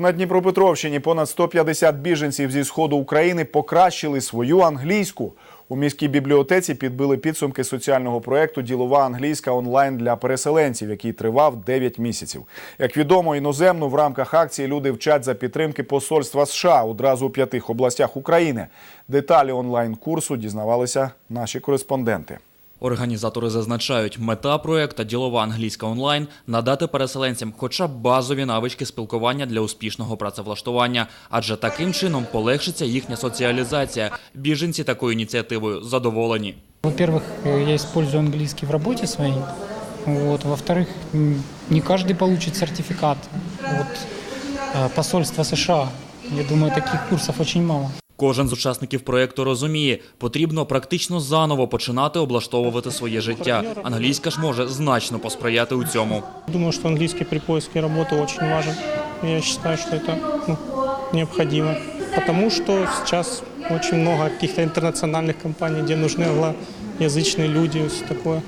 На Дніпропетровщині понад 150 біженців зі сходу України покращили свою англійську. У міській бібліотеці підбили підсумки соціального проєкту Ділова англійська онлайн для переселенців, який тривав 9 місяців. Як відомо, іноземну в рамках акції люди вчать за підтримки посольства США одразу у п'ятих областях України. Деталі онлайн курсу дізнавалися наші кореспонденти. Організатори зазначають, мета проекту Ділова англійська онлайн надати переселенцям хоча б базові навички спілкування для успішного працевлаштування, адже таким чином полегшиться їхня соціалізація. Біженці такою ініціативою задоволені. Во-первых, э, я использую английский в работе своей. Вот. Во-вторых, м, не каждый получит сертификат от э, посольства США. Я думаю, таких курсов очень мало. Кожен з учасників проекту розуміє, потрібно практично заново починати облаштовувати своє життя. Англійська ж може значно посприяти у цьому. Думаю, что английский при поиске работы очень важен. Я считаю, что это ну, необходимо. Потому что сейчас очень много каких-то интернациональных компаний, где нужны англоязычные люди, все такое.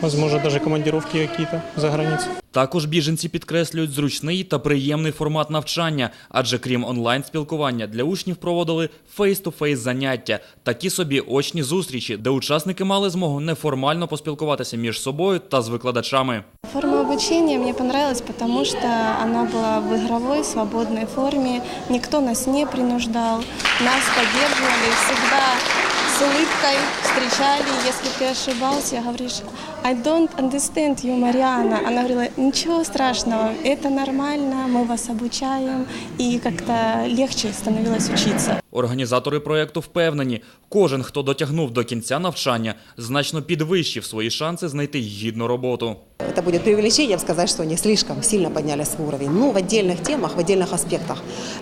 Возможно, даже командировки какие-то за границей. Також біженці підкреслюють зручний та приємний формат навчання, адже крім онлайн-спілкування для учнів проводили фейс-ту-фейс заняття, такі собі очні зустрічі, де учасники мали змогу неформально поспілкуватися між собою та з викладачами. Форма обучения мне понравилась, потому что она была в игровой, свободной форме. Никто нас не принуждал, нас поддерживали всегда с улыбкой встречали. Если ты ошибался, говоришь, I don't understand you, Мариана. Она говорила, ничего страшного, это нормально, мы вас обучаем. И как-то легче становилось учиться. Організатори проекту впевнені, кожен, хто дотягнув до кінця навчання, значно підвищив свої шанси знайти гідну роботу. Это будет преувеличением сказать, что они слишком сильно подняли свой уровень. Ну, в отдельных темах, в отдельных аспектах.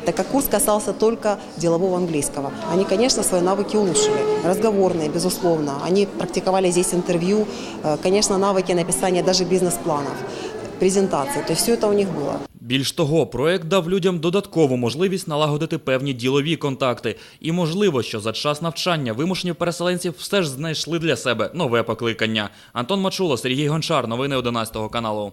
Так как курс касался только делового английского. Они, конечно, свои навыки улучшили. Разговорные, безусловно. Они практиковали здесь интервью. Э, Конечно, навыки написания даже бизнес-планов, презентаций. То есть все это у них было. Більш того, проект дав людям додаткову можливість налагодити певні ділові контакти. І можливо, що за час навчання вимушені переселенці все ж знайшли для себе нове покликання. Антон Мачуло, Сергій Гончар, новини 11 каналу.